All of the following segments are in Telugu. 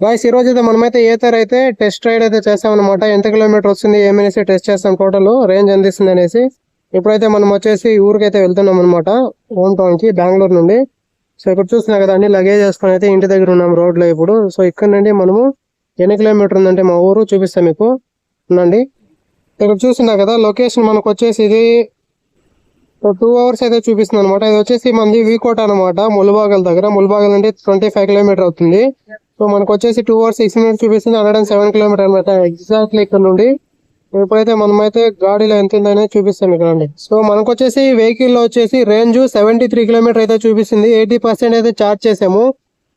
గాయస్ ఈ రోజు అయితే మనమైతే ఏతర్ అయితే టెస్ట్ రైడ్ అయితే చేస్తామన్నమాట. ఎంత కిలోమీటర్ వస్తుంది ఏమనేసి టెస్ట్ చేస్తాం టోటల్ రేంజ్ ఎంత ఇస్తుంది అనేసి ఇప్పుడైతే మనం వచ్చేసి ఊరికైతే వెళ్తున్నాం అనమాట హోమ్ టౌన్కి బెంగళూరు నుండి. సో ఇక్కడ చూస్తున్నా కదా అండి లగేజ్ వేసుకొని అయితే ఇంటి దగ్గర ఉన్నాం రోడ్లో ఇప్పుడు. సో ఇక్కడ నుండి మనము ఎన్ని కిలోమీటర్ ఉందంటే మా ఊరు చూపిస్తాం మీకు. ఉండండి. ఇక్కడ చూస్తున్నా కదా లొకేషన్ మనకు వచ్చేసి ఇది టూ అవర్స్ అయితే చూపిస్తుంది అనమాట ఇది వచ్చేసి మనది వీకోట అనమాట ముల్బాగల్ దగ్గర. ముల్బాగల్ నుండి ట్వంటీ ఫైవ్ కిలోమీటర్ అవుతుంది. సో మనకు వచ్చేసి టూ అవర్స్ సిక్స్ మినిట్స్ చూపిస్తుంది హండ్రెడ్ అండ్ సెవెన్ కిలోమీటర్ అనమాట. ఎగ్జాక్ట్లీ ఇక్కడ నుండి. ఇప్పుడైతే మనమైతే గాడిలో ఎంత ఉందని చూపిస్తాం ఇక్కడ అండి సో మనకు వచ్చేసి వెహికల్లో వచ్చేసి రేంజ్ సెవెంటీ త్రీ కిలోమీటర్ అయితే చూపిస్తుంది. ఎయిటీ పర్సెంట్ అయితే ఛార్జ్ చేసాము.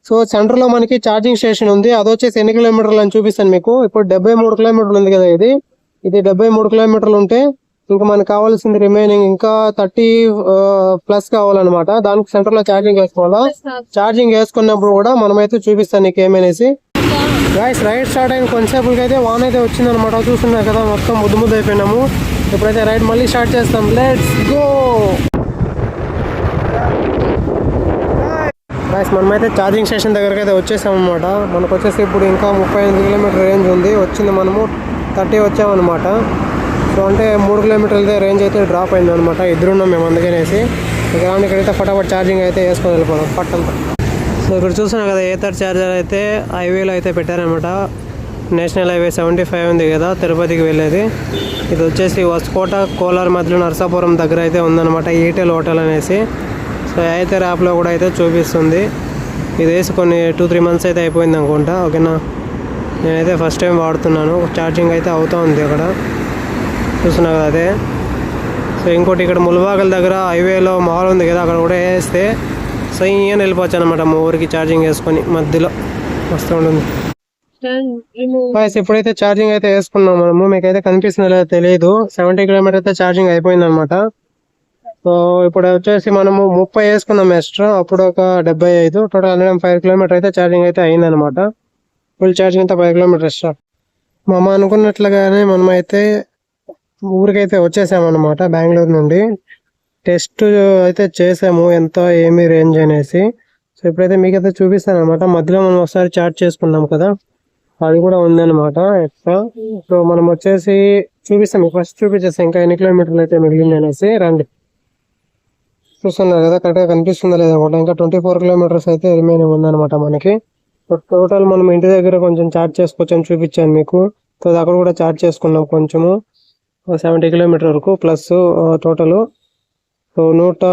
సో సెంటర్లో మనకి ఛార్జింగ్ స్టేషన్ ఉంది. అది వచ్చేసి ఎన్ని కిలోమీటర్లు అని చూపిస్తాను మీకు. ఇప్పుడు డెబ్బై మూడు కిలోమీటర్లు ఉంది కదా ఇది. ఇది డెబ్బై మూడు కిలోమీటర్లు ఉంటే ఇంకా మనకు కావాల్సింది రిమైనింగ్ ఇంకా థర్టీ ప్లస్ కావాలన్నమాట. దానికి సెంటర్లో ఛార్జింగ్ వేసుకోవాలా? ఛార్జింగ్ వేసుకున్నప్పుడు కూడా మనమైతే చూపిస్తాను నీకు ఏమనేసి గాయస్ రైడ్ స్టార్ట్ అయిన కొంతసేపులకి అయితే వాన్ అయితే వచ్చింది అనమాట చూస్తున్నా కదా మొత్తం ముద్దు ముద్దు అయిపోయినాము. ఇప్పుడైతే రైడ్ మళ్ళీ స్టార్ట్ చేస్తాం లెట్స్ గో గాయస్ మనమైతే ఛార్జింగ్ స్టేషన్ దగ్గరికి అయితే వచ్చేసాం అనమాట మనకు వచ్చేసి ఇప్పుడు ఇంకా ముప్పై కిలోమీటర్ రేంజ్ ఉంది. వచ్చింది మనము థర్టీ వచ్చామన్నమాట. సో అంటే మూడు కిలోమీటర్ల రేంజ్ అయితే డ్రాప్ అయింది అనమాట ఇద్దరున్నాం మేము అందుకనేసి. ఇక ఇక్కడైతే ఫటాఫట్ ఛార్జింగ్ అయితే వేసుకొని వెళ్ళిపోదాం పట్టంతా సో ఇక్కడ చూస్తున్నాం కదా ఏతర్ ఛార్జర్ అయితే హైవేలో అయితే పెట్టారనమాట నేషనల్ హైవే సెవెంటీ ఫైవ్ ఉంది కదా తిరుపతికి వెళ్ళేది. ఇది వచ్చేసి వస్కోట కోలార్ మధ్యలో నరసాపురం దగ్గర అయితే ఉందన్నమాట ఈటెల్ హోటల్ అనేసి. సో ఏతర్ యాప్లో కూడా అయితే చూపిస్తుంది. ఇది వేసి కొన్ని టూ త్రీ మంత్స్ అయితే అయిపోయింది అనుకుంటా ఓకేనా? నేనైతే ఫస్ట్ టైం వాడుతున్నాను ఛార్జింగ్ అయితే అవుతూ ఉంది అక్కడ. చూస్తున్నా కదా అదే. సో ఇంకోటి ఇక్కడ ముల్బాగల్ దగ్గర హైవేలో మాల్ ఉంది కదా అక్కడ కూడా వేస్తే సో ఈయన వెళ్ళిపోవచ్చు అనమాట మా ఊరికి ఛార్జింగ్ వేసుకొని మధ్యలో. వస్తూ ఉంటుంది. బాయ్స్ ఇప్పుడైతే ఛార్జింగ్ అయితే వేసుకున్నాం మనము మీకైతే కనిపిస్తుందో లేదో తెలియదు సెవెంటీ కిలోమీటర్ అయితే ఛార్జింగ్ అయిపోయింది అనమాట సో ఇప్పుడు వచ్చేసి మనము ముప్పై వేసుకున్నాం ఎక్స్ట్రా అప్పుడు ఒక డెబ్బై ఐదు total hundred and five kilometre అయితే ఛార్జింగ్ అయితే అయింది అనమాట ఫుల్ ఛార్జింగ్ అయితే ఫైవ్ కిలోమీటర్ ఎక్స్ట్రా. మామ అనుకున్నట్లుగానే మనమైతే ఊరికైతే వచ్చేసామన్నమాట బెంగళూరు నుండి. టెస్ట్ అయితే చేసాము ఎంత ఏమి రేంజ్ అనేసి. సో ఇప్పుడైతే మీకైతే చూపిస్తాను అనమాట మధ్యలో మనం ఒకసారి చాట్ చేసుకున్నాం కదా. అది కూడా ఉందన్నమాట ఎక్స్ట్రా. సో మనం వచ్చేసి చూపిస్తాం. ఫస్ట్ చూపించేస్తాం. ఇంకా ఎన్ని కిలోమీటర్లు అయితే మిగిలింది అనేసి. రండి. చూస్తున్నారు కదా కరెక్ట్గా కనిపిస్తుందా లేదా కూడా. ఇంకా ట్వంటీ ఫోర్ కిలోమీటర్స్ అయితే రిమైనింగ్ ఉందన్నమాట మనకి. టోటల్ మనం ఇంటి దగ్గర కొంచెం చార్జ్ చేసుకోవచ్చు అని చూపించాను మీకు. సో అక్కడ కూడా చార్జ్ చేసుకున్నాం కొంచెము. సెవెంటీ కిలోమీటర్ వరకు ప్లస్ టోటల్. సో నూట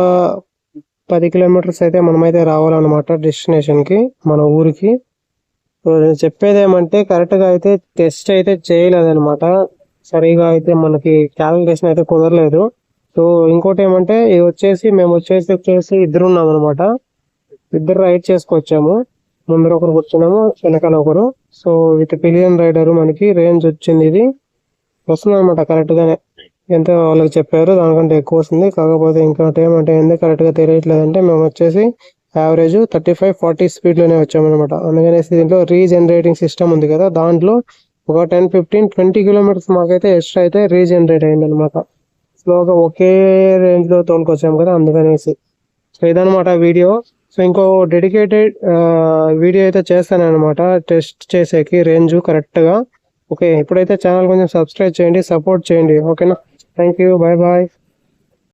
పది కిలోమీటర్స్ అయితే మనమైతే రావాలన్నమాట డెస్టినేషన్కి మన ఊరికి. సో నేను చెప్పేది ఏమంటే కరెక్ట్గా అయితే టెస్ట్ అయితే చేయలేదన్నమాట. సరిగా అయితే మనకి క్యాలిక్యులేషన్ అయితే కుదరలేదు. సో ఇంకోటి ఏమంటే ఇది వచ్చేసి మేము వచ్చేసి వచ్చేసి ఇద్దరు ఉన్నాం అనమాట ఇద్దరు రైడ్ చేసుకొచ్చాము. ముందర ఒకరు కూర్చున్నాము వెనకాల ఒకరు. సో విత్ పిలియన్ రైడర్ మనకి రేంజ్ వచ్చింది ఇది. వస్తుంది అనమాట కరెక్ట్ గానే ఎంత వాళ్ళకి చెప్పారు దానికంటే ఎక్కువ వస్తుంది. కాకపోతే ఇంకోటి ఏమంటే ఎందుకు కరెక్ట్గా తెలియట్లేదంటే మేము వచ్చేసి యావరేజ్ థర్టీ ఫైవ్ ఫార్టీ స్పీడ్లోనే వచ్చామన్నమాట అందుకనేసి దీంట్లో రీజనరేటింగ్ సిస్టమ్ ఉంది కదా దాంట్లో ఒక టెన్ ఫిఫ్టీన్ ట్వంటీ కిలోమీటర్స్ మాకైతే ఎక్స్ట్రా అయితే రీజనరేట్ అయింది అనమాట స్లోగా ఒకే రేంజ్లో తోలుకొచ్చాము కదా అందుకనేసి సో ఇదనమాట వీడియో. సో ఇంకో డెడికేటెడ్ వీడియో అయితే చేస్తాను అనమాట టెస్ట్ చేసేకి రేంజ్ కరెక్ట్గా ఓకే ఇప్పుడైతే ఛానల్ కొంచెం సబ్స్క్రైబ్ చేయండి సపోర్ట్ చేయండి. ఓకేనా థ్యాంక్ యూ బాయ్ బాయ్